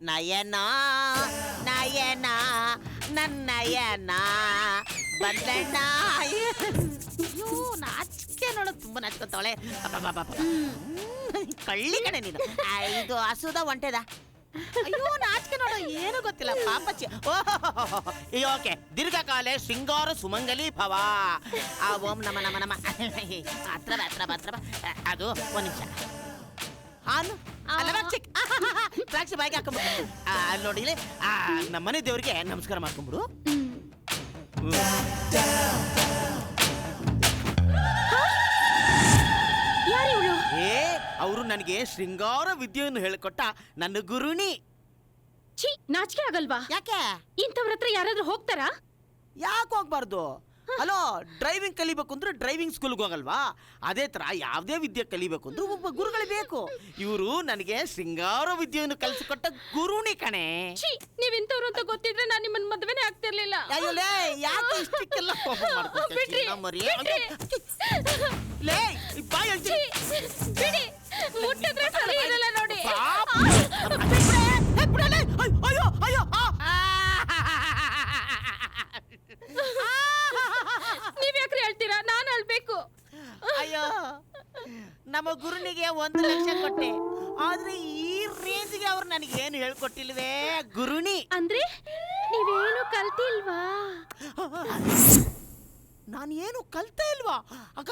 ನಯನ ನಯನ ನನ್ನಯನ ಬಂದಣ್ಣ. ಅಯ್ಯೋ ನಾಚಿಕೆ ನೋಡು ತುಂಬ ನಾಚ್ಕೊತಾವಳೆ ಕಳ್ಳಿ ಕಣೆ ನೀನು. ಆ, ಇದು ಹಸುದ ಒಂಟೆದ ಅಯ್ಯೋ ನಾಚಿಕೆ ನೋಡೋ ಏನು ಗೊತ್ತಿಲ್ಲ ಪಾಪಚ್ಚಿ. ಓಕೆ ದೀರ್ಘಕಾಲೆ ಶೃಂಗಾರ ಸುಮಂಗಲಿ ಭವ. ಆ ಓಂ ನಮ ನಮ ನಮ. ಹತ್ರ ಬಾ, ಹತ್ರ ಬಾ, ಹತ್ರ ಬಾ. ಅದು ಒಂದು ನಿಮಿಷ. ಹಾನು ಅಲ್ಲವಾ ಚಿಕ್ ದ್ರಾಕ್ಷಿ ಬಾಯಿಗೆ ಹಾಕೊಂಬಿಡು ನೋಡಿ ನಮ್ಮ ಆ ನಮ್ಮನೆ ದೇವ್ರಿಗೆ ನಮಸ್ಕಾರ ಮಾಡ್ಕೊಂಬಿಡು ಯಾರು ಇವಳು? ಏ ಅವರು ನನಗೆ ಶೃಂಗಾರ ವಿದ್ಯೆಯನ್ನು ಹೇಳಿಕೊಟ್ಟ ನನ್ನ ಗುರುಣಿ. ಛೀ ನಾಚಿಕೆ ಆಗಲ್ವಾ? ಯಾಕೆ? ಇಂಥವ್ರ ಹತ್ರ ಯಾರಾದ್ರೂ ಹೋಗ್ತಾರಾ? ಯಾಕೆ ಹೋಗ್ಬಾರ್ದು? ಹಲೋ ಡ್ರೈವಿಂಗ್ ಕಲಿಬೇಕು ಅಂದ್ರೆ ಡ್ರೈವಿಂಗ್ ಸ್ಕೂಲ್ಗೆ ಹೋಗಲ್ವಾ ಅದೇ ತರ ಯಾವುದೇ ವಿದ್ಯೆ ಕಲಿಬೇಕು ಅಂದ್ರೆ ಒಬ್ಬ ಗುರುಗಳು ಬೇಕು ಇವರು ನನಗೆ ಶೃಂಗಾರ ವಿದ್ಯೆಯನ್ನು ಕಲಿಸಿಕೊಟ್ಟ ಗುರುಣಿ ಕಣೆ ಛೀ ನೀವ್ ಇಂಥವ್ರು ಅಂತ ಗೊತ್ತಿದ್ರೆ ನಾನು ನಿಮ್ಮನ್ನ ಮದ್ವೆನೇ ಆಗ್ತಿರ್ಲಿಲ್ಲ ಅಯ್ಯೋ ಲೇ ಯಾಕೆ ಇಷ್ಟಕ್ಕೆಲ್ಲ ಕೋಪ ಮಾಡ್ಕೊಳ್ತೀಯ ಬಿಡ್ರಿ, ಚಿನ್ನ ಮರಿ? ಬಿಡ್ರಿ. ಲೇ ಈ ಬಾಯಿ ಛೀ, ಅಜ್ಜಿ ಬಿಡಿ ಮುಟ್ಟಿದ್ರೆ ಸರಿ ಇರಲ್ಲ ನೋಡಿ ಪಾಪ. ಬಿಡ್ರೆ, ಏ, ಬಿಡಲೇ. ಅಯ್ಯೋ, ಅಯ್ಯೋ ಅಯ್ಯೋ ಆ. ನೀವ್ ಯಾಕ್ರಿ ಹೇಳ್ತೀರಾ ನಾನ್ ಅಳ್ಬೇಕು ಅಯ್ಯೋ ನಮ್ಮ ಗುರುನಿಗೆ ಒಂದು ಲಕ್ಷ ಕೊಟ್ಟೆ. ಆದ್ರೆ ಈ ರೇಂಜ್ಗೆ ಅವ್ರು ನನಗೆ ಏನು ಹೇಳ್ಕೊಟ್ಟಿಲ್ವೇ? ಗುರುಣಿ ಅಂದ್ರೆ ನೀವೇನು ಕಲ್ತಿಲ್ವಾ? ನಾನು ಏನು ಕಲ್ತಾ ಇಲ್ವಾ? ಅಕ್ಕ